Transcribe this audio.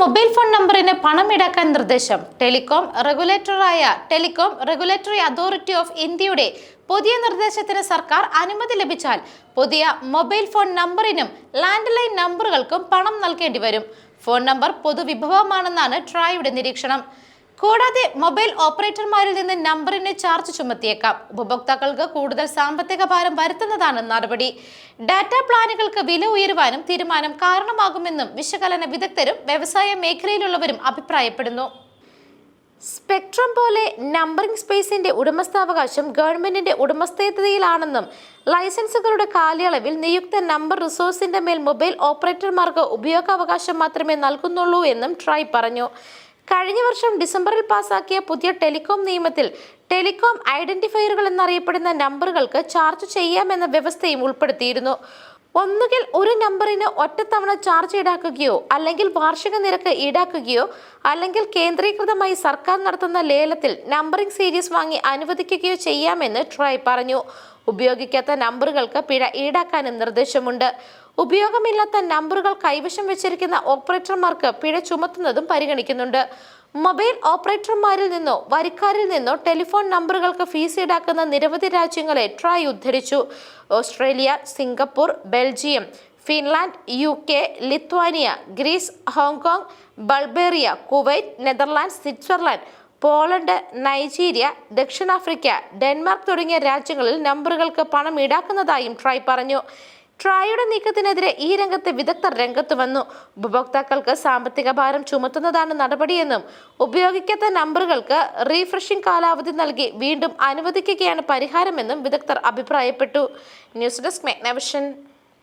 Mobile phone നമ്പറിന് പണം ഈടാക്കാൻ നിർദ്ദേശം. ടെലികോം റെഗുലേറ്ററായ ടെലികോം റെഗുലേറ്ററി അതോറിറ്റി ഓഫ് ഇന്ത്യയുടെ പുതിയ നിർദ്ദേശത്തിന് സർക്കാർ അനുമതി ലഭിച്ചാൽ പുതിയ മൊബൈൽ ഫോൺ നമ്പറിനും ലാൻഡ് ലൈൻ നമ്പറുകൾക്കും പണം നൽകേണ്ടി വരും ഫോൺ നമ്പർ പൊതുവിഭവമാണെന്നാണ് ട്രായുടെ നിരീക്ഷണം. കൂടാതെ മൊബൈൽ ഓപ്പറേറ്റർമാരിൽ നിന്ന് നമ്പറിന് ചാർജ് ചുമത്തിയേക്കാം. ഉപഭോക്താക്കൾക്ക് കൂടുതൽ സാമ്പത്തിക ഭാരം വരുത്തുന്നതാണ് നടപടി. ഡാറ്റ പ്ലാനുകൾക്ക് വില ഉയരുവാനും തീരുമാനം കാരണമാകുമെന്നും വിശകലന വിദഗ്ധരും വ്യവസായ മേഖലയിലുള്ളവരും അഭിപ്രായപ്പെടുന്നു. സ്പെക്ട്രം പോലെ നമ്പറിംഗ് സ്പേസിന്റെ ഉടമസ്ഥാവകാശം ഗവൺമെന്റിന്റെ ഉടമസ്ഥതയിലാണെന്നും ലൈസൻസുകളുടെ കാലയളവിൽ നിയുക്ത നമ്പർ റിസോഴ്സിന്റെ മേൽ മൊബൈൽ ഓപ്പറേറ്റർമാർക്ക് ഉപയോഗാവകാശം മാത്രമേ നൽകുന്നുള്ളൂ എന്നും ട്രൈ പറഞ്ഞു. കഴിഞ്ഞ വർഷം ഡിസംബറിൽ പാസാക്കിയ പുതിയ ടെലികോം നിയമത്തിൽ ടെലികോം ഐഡന്റിഫയറുകൾ എന്നറിയപ്പെടുന്ന നമ്പറുകൾക്ക് ചാർജ് ചെയ്യാമെന്ന വ്യവസ്ഥയും ഉൾപ്പെടുത്തിയിരുന്നു. ഒന്നുകിൽ ഒരു നമ്പറിന് ഒറ്റത്തവണ ചാർജ് ഈടാക്കുകയോ അല്ലെങ്കിൽ വാർഷിക നിരക്ക് ഈടാക്കുകയോ അല്ലെങ്കിൽ കേന്ദ്രീകൃതമായി സർക്കാർ നടത്തുന്ന ലേലത്തിൽ നമ്പറിംഗ് സീരീസ് വാങ്ങി അനുവദിക്കുകയോ ചെയ്യാമെന്ന് ട്രൈ പറഞ്ഞു. ഉപയോഗിക്കാത്ത നമ്പറുകൾക്ക് പിഴ ഈടാക്കാനും നിർദ്ദേശമുണ്ട്. ഉപയോഗമില്ലാത്ത നമ്പറുകൾ കൈവശം വെച്ചിരിക്കുന്ന ഓപ്പറേറ്റർമാർക്ക് പിഴ ചുമത്തുന്നതും പരിഗണിക്കുന്നുണ്ട്. മൊബൈൽ ഓപ്പറേറ്റർമാരിൽ നിന്നോ വരിക്കാരിൽ നിന്നോ ടെലിഫോൺ നമ്പറുകൾക്ക് ഫീസ് ഈടാക്കുന്ന നിരവധി രാജ്യങ്ങളെ TRAI ഉദ്ധരിച്ചു. Australia Singapore Belgium Finland U K Lithuania Greece Hong Kong Bulgaria Kuwait Netherlands Switzerland Poland Nigeria ദക്ഷിണാഫ്രിക്ക ഡെൻമാർക്ക് തുടങ്ങിയ രാജ്യങ്ങളിൽ നമ്പറുകൾക്ക് പണം ഈടാക്കുന്നതായും ട്രായ് പറഞ്ഞു. ട്രായുടെ നീക്കത്തിനെതിരെ ഈ രംഗത്തെ വിദഗ്ധർ രംഗത്ത് വന്നു. ഉപഭോക്താക്കൾക്ക് സാമ്പത്തിക ഭാരം ചുമത്തുന്നതാണ് നടപടിയെന്നും ഉപയോഗിക്കാത്ത നമ്പറുകൾക്ക് റീഫ്രഷിംഗ് കാലാവധി നൽകി വീണ്ടും അനുവദിക്കുകയാണ് പരിഹാരമെന്നും വിദഗ്ധർ അഭിപ്രായപ്പെട്ടു. News desk മെഗ്നവിഷൻ